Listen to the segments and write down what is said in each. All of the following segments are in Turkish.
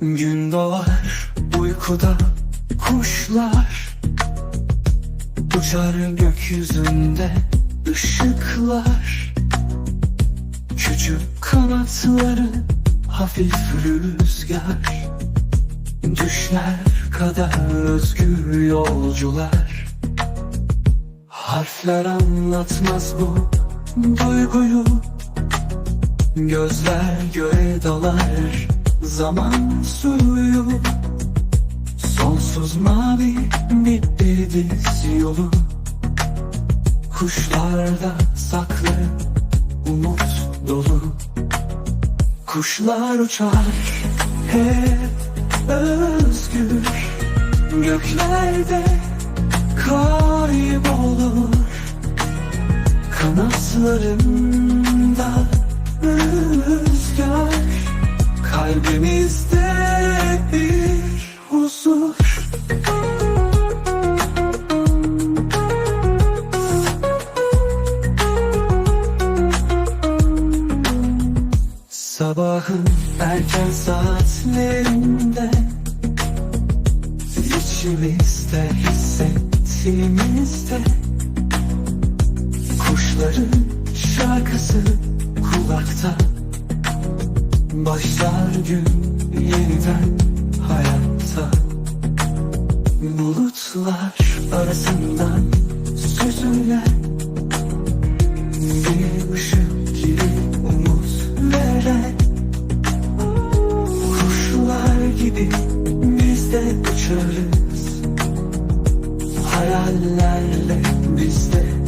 Gün doğar uykuda kuşlar. Uçar gökyüzünde ışıklar. Küçük kanatları hafif rüzgar. Düşler kadar özgür yolcular. Harfler anlatmaz bu duyguyu Gözler göğe dalar zaman suyu Sonsuz mavi bir deniz yolu. Kuşlarda saklı umut dolu. Kuşlar uçar hep özgür. Göklerde kaybolur Kanatlarında rüzgar Kalbimizde bir huzur. Sabahın erken saatlerinde İçimizde hissettiğimizde Kuşların şarkısı kulakta. Başlar gün yeniden hayatta. Bulutlar arasından süzülen Bir ışık gibi umut veren Kuşlar gibi biz de uçarız. Hayallerle biz de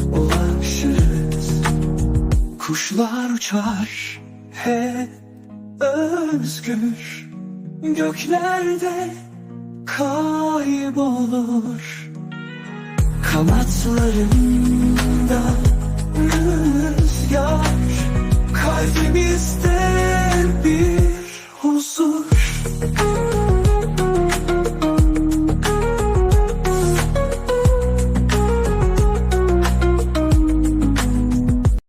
Kuşlar uçar hep özgür. Göklerde kaybolur. Kanatlarında rüzgar